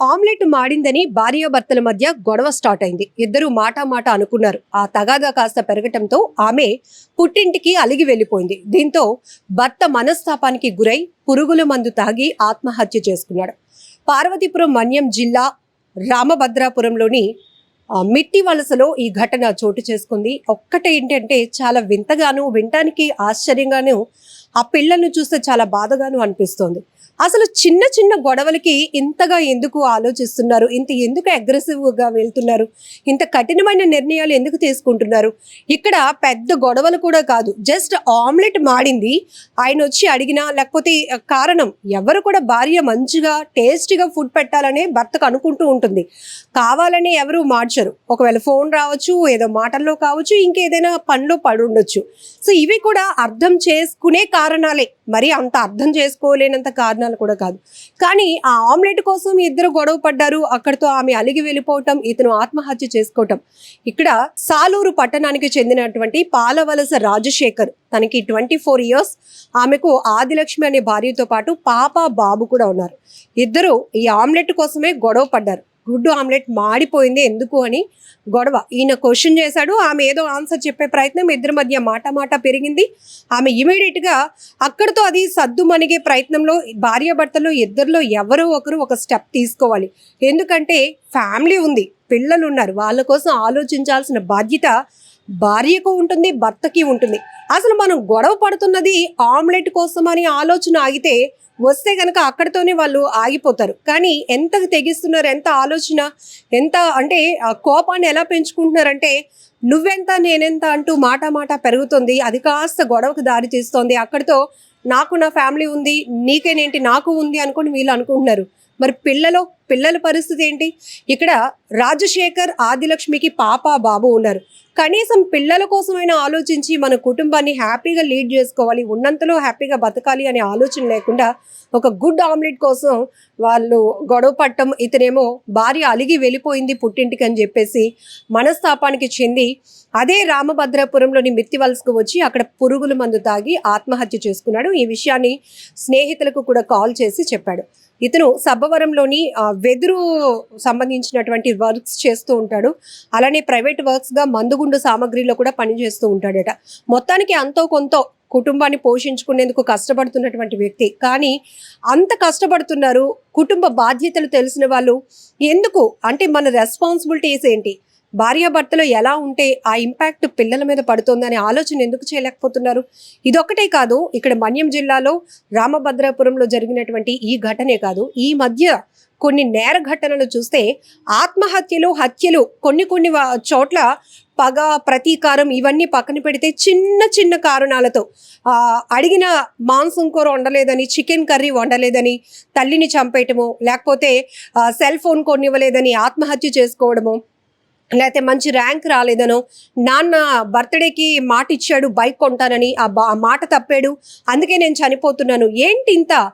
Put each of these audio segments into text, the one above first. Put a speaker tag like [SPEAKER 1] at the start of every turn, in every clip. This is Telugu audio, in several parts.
[SPEAKER 1] ఆమ్లెట్ మాడిందని భార్యాభర్తల మధ్య గొడవ స్టార్ట్ అయింది. ఇద్దరు మాట మాట అనుకున్నారు. ఆ తగాదా కాస్త పెరగటంతో ఆమె పుట్టింటికి అలిగి వెళ్ళిపోయింది. దీంతో భర్త మనస్తాపానికి గురై పురుగుల మందు తాగి ఆత్మహత్య చేసుకున్నాడు. పార్వతీపురం మన్యం జిల్లా రామభద్రాపురంలోని మిట్టి వలసలో ఈ ఘటన చోటు చేసుకుంది. ఒక్కటే ఏంటంటే చాలా వింతగాను వినటానికి ఆశ్చర్యంగాను ఆ పిల్లలను చూస్తే చాలా బాధగాను అనిపిస్తోంది. అసలు చిన్న చిన్న గొడవలకి ఇంతగా ఎందుకు ఆలోచిస్తున్నారు? ఇంత ఎందుకు అగ్రెసివ్గా వెళ్తున్నారు? ఇంత కఠినమైన నిర్ణయాలు ఎందుకు తీసుకుంటున్నారు? ఇక్కడ పెద్ద గొడవలు కూడా కాదు. జస్ట్ ఆమ్లెట్ మాడింది. ఆయన వచ్చి అడిగినా లేకపోతే కారణం ఎవరు కూడా భార్య మంచిగా టేస్టీగా ఫుడ్ పెట్టాలనే భర్తకు అనుకుంటూ ఉంటుంది. కావాలని ఎవరు మార్చరు. ఒకవేళ ఫోన్ రావచ్చు ఏదో మాటల్లో కావచ్చు ఇంకేదైనా పనిలో పడి ఉండొచ్చు. సో ఇవి కూడా అర్థం చేసుకునే కారణాలే. మరి అంత అర్థం చేసుకోలేనంత కారణాలు కూడా కాదు. కానీ ఆ ఆమ్లెట్ కోసం ఇద్దరు గొడవ పడ్డారు. అక్కడితో ఆమె అలిగి వెళ్ళిపోవటం ఇతను ఆత్మహత్య చేసుకోవటం. ఇక్కడ సాలూరు పట్టణానికి చెందినటువంటి పాలవలస రాజశేఖర్ తనకి ట్వంటీ ఫోర్ ఇయర్స్. ఆమెకు ఆదిలక్ష్మి అనే భార్యతో పాటు పాప బాబు కూడా ఉన్నారు. ఇద్దరు ఈ ఆమ్లెట్ కోసమే గొడవ పడ్డారు. గుడ్డు ఆమ్లెట్ మాడిపోయింది ఎందుకు అని గొడవ. ఈయన క్వశ్చన్ చేశాడు. ఆమె ఏదో ఆన్సర్ చెప్పే ప్రయత్నం ఇద్దరి మధ్య మాట మాట పెరిగింది. ఆమె ఇమీడియట్గా అక్కడితో అది సద్దు మనిగే ప్రయత్నంలో భార్యాభర్తలు ఇద్దరిలో ఎవరో ఒకరు ఒక స్టెప్ తీసుకోవాలి. ఎందుకంటే ఫ్యామిలీ ఉంది పిల్లలు ఉన్నారు వాళ్ళ కోసం ఆలోచించాల్సిన బాధ్యత భార్యకు ఉంటుంది భర్తకి ఉంటుంది. అసలు మనం గొడవ పడుతున్నది ఆమ్లెట్ కోసం అని ఆలోచన ఆగితే వస్తే కనుక అక్కడితోనే వాళ్ళు ఆగిపోతారు. కానీ ఎంత తెగిస్తున్నారు ఎంత ఆలోచన ఎంత అంటే ఆ కోపాన్ని ఎలా పెంచుకుంటున్నారంటే నువ్వెంత నేనెంత అంటూ మాట మాట పెరుగుతుంది. అది కాస్త గొడవకు దారి తీస్తోంది. అక్కడితో నాకు నా ఫ్యామిలీ ఉంది నీకేనేంటి నాకు ఉంది అనుకుని వీళ్ళు అనుకుంటున్నారు. మరి పిల్లలు పిల్లల పరిస్థితి ఏంటి? ఇక్కడ రాజశేఖర్ ఆదిలక్ష్మికి పాప బాబు ఉన్నారు. కనీసం పిల్లల కోసమైనా ఆలోచించి మన కుటుంబాన్ని హ్యాపీగా లీడ్ చేసుకోవాలి ఉన్నంతలో హ్యాపీగా బతకాలి అనే ఆలోచన లేకుండా ఒక గుడ్ ఆమ్లెట్ కోసం వాళ్ళు గొడవ పట్టం ఇతనేమో భార్య అలిగి వెళ్ళిపోయింది పుట్టింటికి అని చెప్పేసి మనస్తాపానికి చెంది అదే రామభద్రాపురంలోని మిత్తివలసకు వచ్చి అక్కడ పురుగుల మందు తాగి ఆత్మహత్య చేసుకున్నాడు. ఈ విషయాన్ని స్నేహితులకు కూడా కాల్ చేసి చెప్పాడు. ఇతను సబ్బవరంలోని వెదురు సంబంధించినటువంటి వర్క్స్ చేస్తూ ఉంటాడు. అలానే ప్రైవేట్ వర్క్స్గా మందుగుండు సామాగ్రిలో కూడా పనిచేస్తూ ఉంటాడట. మొత్తానికి అంతో కొంత కుటుంబాన్ని పోషించుకునేందుకు కష్టపడుతున్నటువంటి వ్యక్తి. కానీ అంత కష్టపడుతున్నారు కుటుంబ బాధ్యతలు తెలిసిన వాళ్ళు. ఎందుకు? అంటే మన రెస్పాన్సిబిలిటీస్ ఏంటి? భార్యాభర్తలు ఎలా ఉంటే ఆ ఇంపాక్ట్ పిల్లల మీద పడుతుందనే ఆలోచన ఎందుకు చేయలేకపోతున్నారు? ఇదొక్కటే కాదు ఇక్కడ మన్యం జిల్లాలో రామభద్రాపురంలో జరిగినటువంటి ఈ ఘటనే కాదు. ఈ మధ్య కొన్ని నేర ఘటనలు చూస్తే ఆత్మహత్యలు హత్యలు కొన్ని కొన్ని చోట్ల పగ ప్రతీకారం ఇవన్నీ పక్కన పెడితే చిన్న చిన్న కారణాలతో అడిగిన మాంసం కూర వండలేదని చికెన్ కర్రీ వండలేదని తల్లిని చంపేయటము లేకపోతే సెల్ ఫోన్ కొనివ్వలేదని ఆత్మహత్య చేసుకోవడము లేకపోతే మంచి ర్యాంక్ రాలేదనో నాన్న బర్త్డేకి మాట ఇచ్చాడు బైక్ కొంటానని. ఆ బా- మాట తప్పాడు. అందుకే నేను చనిపోతున్నాను. ఏంటి ఇంత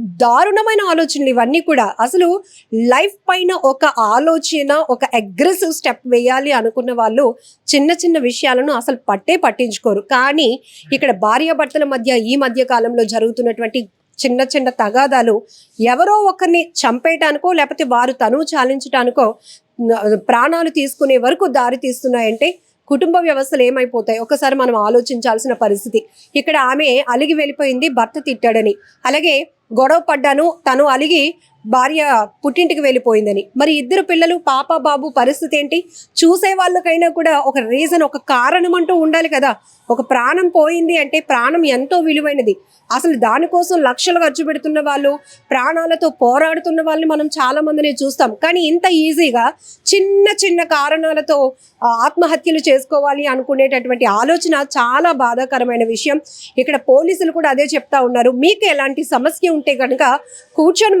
[SPEAKER 1] దారుణమైన ఆలోచనలు ఇవన్నీ కూడా? అసలు లైఫ్ పైన ఒక ఆలోచన ఒక అగ్రెసివ్ స్టెప్ వేయాలి అనుకున్న వాళ్ళు చిన్న చిన్న విషయాలను అసలు పట్టే పట్టించుకోరు. కానీ ఇక్కడ భార్యాభర్తల మధ్య ఈ మధ్య కాలంలో జరుగుతున్నటువంటి చిన్న చిన్న తగాదాలు ఎవరో ఒకరిని చంపేయటానికో లేకపోతే వారు తను చాలించటానికో ప్రాణాలు తీసుకునే వరకు దారి తీస్తున్నాయంటే కుటుంబ వ్యవస్థలు ఏమైపోతాయి? ఒకసారి మనం ఆలోచించాల్సిన పరిస్థితి. ఇక్కడ ఆమె అలిగి వెళ్ళిపోయింది భర్త తిట్టాడని. అలాగే గొడవ పడ్డాను తను అలిగి భార్య పుట్టింటికి వెళ్ళిపోయిందని. మరి ఇద్దరు పిల్లలు పాప బాబు పరిస్థితి ఏంటి? చూసే వాళ్ళకైనా కూడా ఒక రీజన్ ఒక కారణం అంటూ ఉండాలి కదా. ఒక ప్రాణం పోయింది అంటే ప్రాణం ఎంతో విలువైనది. అసలు దానికోసం లక్షలు ఖర్చు పెడుతున్న వాళ్ళు ప్రాణాలతో పోరాడుతున్న వాళ్ళని మనం చాలా మందిని చూస్తాం. కానీ ఇంత ఈజీగా చిన్న చిన్న కారణాలతో ఆత్మహత్యలు చేసుకోవాలి అనుకునేటటువంటి ఆలోచన చాలా బాధాకరమైన విషయం. ఇక్కడ పోలీసులు కూడా అదే చెప్తా ఉన్నారు. మీకు ఎలాంటి సమస్య ఉంటే కనుక కూర్చొని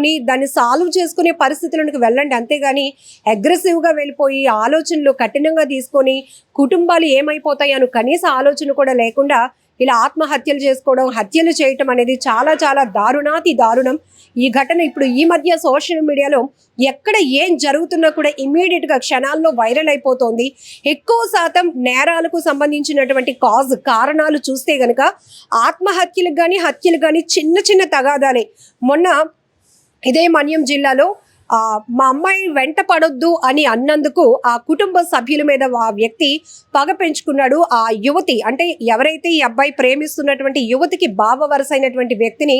[SPEAKER 1] మాట్లాడుకుని దాన్ని సాల్వ్ చేసుకునే పరిస్థితులకు వెళ్ళండి. అంతేగాని అగ్రెసివ్గా వెళ్ళిపోయి ఆలోచనలు కఠినంగా తీసుకొని కుటుంబాలు ఏమైపోతాయో అని కనీస ఆలోచన కూడా లేకుండా ఇలా ఆత్మహత్యలు చేసుకోవడం హత్యలు చేయటం అనేది చాలా చాలా దారుణాతి దారుణం. ఈ ఘటన ఇప్పుడు ఈ మధ్య సోషల్ మీడియాలో ఎక్కడ ఏం జరుగుతున్నా కూడా ఇమీడియట్గా క్షణాల్లో వైరల్ అయిపోతోంది. ఎక్కువ శాతం నేరాలకు సంబంధించినటువంటి కాజ్ కారణాలు చూస్తే గనక ఆత్మహత్యలకు కానీ హత్యలు కానీ చిన్న చిన్న తగాదాలే. మొన్న ఇదే మన్యం జిల్లాలో మా అమ్మాయి వెంట పడొద్దు అని అన్నందుకు ఆ కుటుంబ సభ్యుల మీద ఆ వ్యక్తి పగ పెంచుకున్నాడు. ఆ యువతి అంటే ఎవరైతే ఈ అబ్బాయి ప్రేమిస్తున్నటువంటి యువతికి బావ వరసైనటువంటి వ్యక్తిని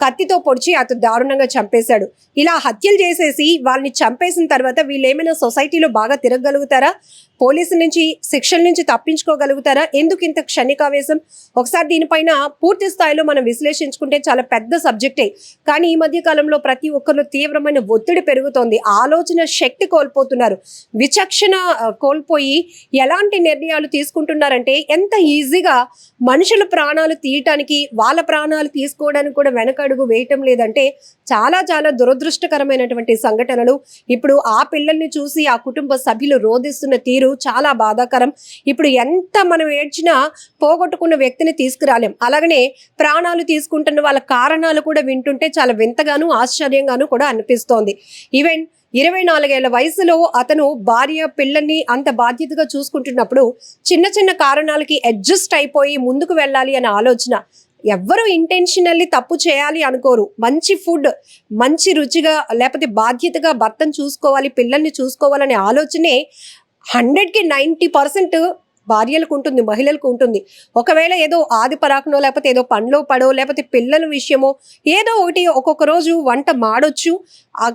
[SPEAKER 1] కత్తితో పొడిచి అతను దారుణంగా చంపేశాడు. ఇలా హత్యలు చేసేసి వాళ్ళని చంపేసిన తర్వాత వీళ్ళు ఏమైనా సొసైటీలో బాగా తిరగగలుగుతారా? పోలీసుల నుంచి శిక్షల నుంచి తప్పించుకోగలుగుతారా? ఎందుకు ఇంత క్షణికావేశం? ఒకసారి దీనిపైన పూర్తి స్థాయిలో మనం విశ్లేషించుకుంటే చాలా పెద్ద సబ్జెక్టే. కానీ ఈ మధ్య కాలంలో ప్రతి ఒక్కరిలో తీవ్రమైన ఒత్తిడి పెరుగుతోంది. ఆలోచన శక్తి కోల్పోతున్నారు. విచక్షణ కోల్పోయి ఎలాంటి నిర్ణయాలు తీసుకుంటున్నారంటే ఎంత ఈజీగా మనుషుల ప్రాణాలు తీయటానికి వాళ్ళ ప్రాణాలు తీసుకోవడానికి కూడా వెనకడుగు వేయటం లేదంటే చాలా చాలా దురదృష్టకరమైనటువంటి సంఘటనలు. ఇప్పుడు ఆ పిల్లల్ని చూసి ఆ కుటుంబ సభ్యులు రోధిస్తున్న తీరు చాలా బాధాకరం. ఇప్పుడు ఎంత మనం ఏడ్చినా పోగొట్టుకున్న వ్యక్తిని తీసుకురాలేం. అలాగనే ప్రాణాలు తీసుకుంటున్న వాళ్ళ కారణాలు కూడా వింటుంటే చాలా వింతగాను ఆశ్చర్యంగాను కూడా అనిపిస్తోంది. ఈవెన్ ఇరవై నాలుగేళ్ళ వయసులో అతను భార్య పిల్లల్ని అంత బాధ్యతగా చూసుకుంటున్నప్పుడు చిన్న చిన్న కారణాలకి అడ్జస్ట్ అయిపోయి ముందుకు వెళ్ళాలి అనే ఆలోచన. ఎవ్వరు ఇంటెన్షనల్లీ తప్పు చేయాలి అనుకోరు. మంచి ఫుడ్ మంచి రుచిగా లేకపోతే బాధ్యతగా భర్తను చూసుకోవాలి పిల్లల్ని చూసుకోవాలనే ఆలోచనే హండ్రెడ్కి నైంటీ పర్సెంట్ భార్యలకు ఉంటుంది మహిళలకు ఉంటుంది. ఒకవేళ ఏదో ఆది పరాకునో లేకపోతే ఏదో పండ్లో పడో లేకపోతే పిల్లల విషయమో ఏదో ఒకటి ఒక్కొక్క రోజు వంట మాడొచ్చు.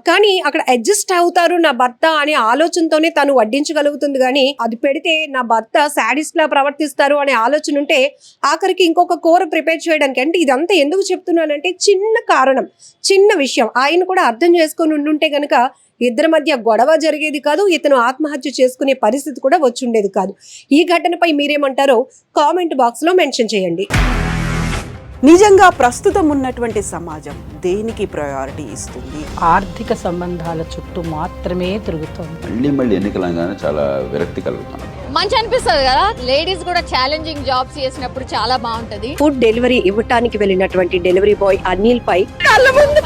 [SPEAKER 1] కానీ అక్కడ అడ్జస్ట్ అవుతారు నా భర్త అనే ఆలోచనతోనే తను వడ్డించగలుగుతుంది. కానీ అది పెడితే నా భర్త సాడిస్ట్ లా ప్రవర్తిస్తారు అనే ఆలోచన ఉంటే ఆఖరికి ఇంకొక కూర ప్రిపేర్ చేయడానికి అంటే ఇదంతా ఎందుకు చెప్తున్నానంటే చిన్న కారణం చిన్న విషయం. ఆయన కూడా అర్థం చేసుకొని ఉండుంటే కనుక ఇద్దరి మధ్య గొడవ జరిగేది కాదు ఇతను ఆత్మహత్య చేసుకునే పరిస్థితి కూడా వచ్చుండేది కాదు. ఈ ఘటనపై మీరేమంటారో కామెంట్ బాక్స్లో మెన్షన్ చేయండి.
[SPEAKER 2] నిజంగా ప్రస్తుతం ఉన్నటువంటి సమాజం దేనికి ప్రయారిటీ ఇస్తుంది?
[SPEAKER 3] ఆర్థిక సంబంధాల చుట్టూ మాత్రమే తిరుగుతోంది.
[SPEAKER 4] మళ్ళీ మళ్ళీ ఎన్నికలంగానే చాలా విరక్తి కలుగుతాను
[SPEAKER 5] మంచి అనిపిస్తుంది కదా? లేడీస్ కూడా ఛాలెంజింగ్ జాబ్స్ చేసినప్పుడు చాలా బాగుంటది.
[SPEAKER 1] ఫుడ్ డెలివరీ ఇవ్వటానికి వెళ్ళినటువంటి డెలివరీ బాయ్ అనిల్ పై కళ్ళ ముందు